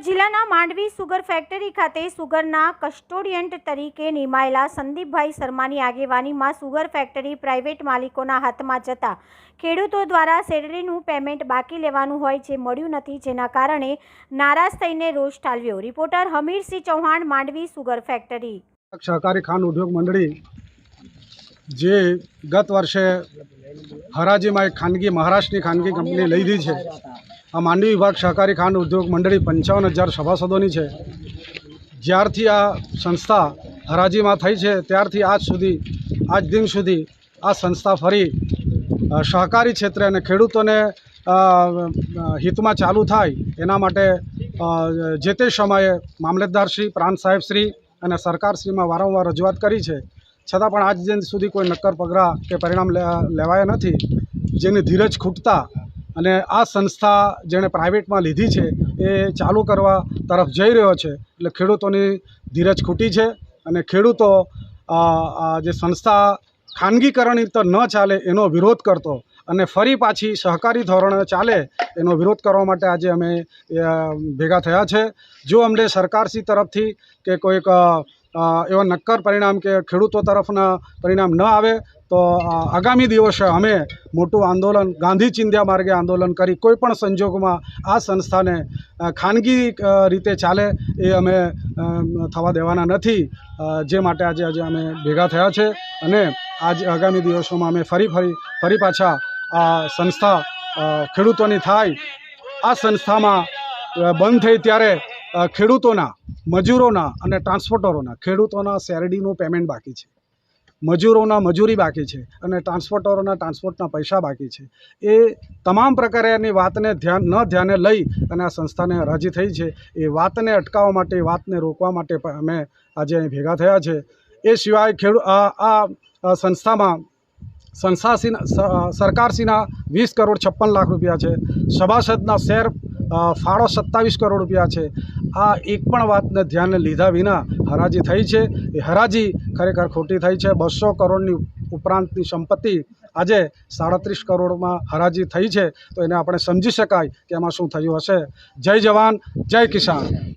સુરત જિલ્લાના Mandvi sugar factory ખાતે સુગરના કસ્ટોડિયન્ટ તરીકે નિમાયેલા સંદીપભાઈ શર્માની આગેવાનીમાં સુગર ફેક્ટરી પ્રાઇવેટ માલિકોના હાથમાં જતા ખેડૂતો દ્વારા સેલરીનું પેમેન્ટ બાકી લેવાનું હોય જે મળ્યું નથી જેના કારણે નારાજ થઈને રોષ ઠાલવ્યો. Reporter Hamirsinh Chauhan, Mandvi sugar factory. સહકારી ખાંડ ઉદ્યોગ મંડળી જે ગત વર્ષે હરાજીમાં એક ખાનગી, મહારાષ્ટ્રની ખાનગી કંપની લીધી છે. આ માંડવી વિભાગ સહકારી ખાંડ ઉદ્યોગ મંડળી પંચાવન હજાર સભાસદોની છે. જ્યારથી આ સંસ્થા હરાજીમાં થઈ છે, ત્યારથી આજ સુધી, આજ દિન સુધી આ સંસ્થા ફરી સહકારી ક્ષેત્રે અને ખેડૂતોને હિતમાં ચાલુ થાય એના માટે જે તે સમયે મામલતદારશ્રી પ્રાંત સાહેબશ્રી અને સરકારશ્રીમાં વારંવાર રજૂઆત કરી છે. છતાં પણ આજ દિન સુધી કોઈ નક્કર પગરા કે પરિણામ લેવાયા નથી. જેની ધીરજ ખૂટતા અને આ સંસ્થા જેણે પ્રાઇવેટમાં લીધી છે, એ ચાલુ કરવા તરફ જઈ રહ્યો છે. એટલે ખેડૂતોની ધીરજ ખૂટી છે અને ખેડૂતો જે સંસ્થા ખાનગીકરણ તો ન ચાલે એનો વિરોધ કરતો અને ફરી પાછી સહકારી ધોરણે ચાલે એનો વિરોધ કરવા માટે આજે અમે ભેગા થયા છે. જો અમને સરકારશ્રી તરફથી કે કોઈક એવા નક્કર પરિણામ કે ખેડૂતો તરફના પરિણામ ન આવે તો આગામી દિવસે અમે મોટું આંદોલન, ગાંધી ચિંધ્યા માર્ગે આંદોલન કરી કોઈપણ સંજોગોમાં આ સંસ્થાને ખાનગી રીતે ચાલે એ અમે થવા દેવાના નથી. જે માટે આજે આજે અમે ભેગા થયા છે અને આજ, આગામી દિવસોમાં અમે ફરી ફરી ફરી પાછા આ સંસ્થા ખેડૂતોની થાય. આ સંસ્થામાં બંધ થઈ ત્યારે ખેડૂતોના, મજૂરોના અને ટ્રાન્સપોર્ટરોના, ખેડૂતોના શેરડીનું પેમેન્ટ બાકી છે. મજૂરોના મજૂરી બાકી છે અને ટ્રાન્સપોર્ટરોના ટ્રાન્સપોર્ટના પૈસા બાકી છે. એ તમામ પ્રકારની વાતને ધ્યાન, ન ધ્યાને લઈ અને આ સંસ્થાને હરાજી થઈ છે. એ વાતને અટકાવવા માટે વાતને રોકવા માટે અમે આજે અહીં ભેગા થયા છે. એ સિવાય ખેડૂ, આ સંસ્થામાં સંસ્થાશ્રીના સરકારશ્રીના વીસ કરોડ છપ્પન લાખ રૂપિયા છે. સભાસદના શેર ફાળો સત્તાવીસ કરોડ રૂપિયા છે. આ એક પણ વાતને ધ્યાને લીધા વિના હરાજી થઈ છે. એ હરાજી ખરેખર ખોટી થઈ છે. બસો કરોડની ઉપરાંતની સંપત્તિ આજે સાડત્રીસ કરોડમાં હરાજી થઈ છે. તો એને આપણે સમજી શકાય કે એમાં શું થયું હશે. જય જવાન, જય કિસાન.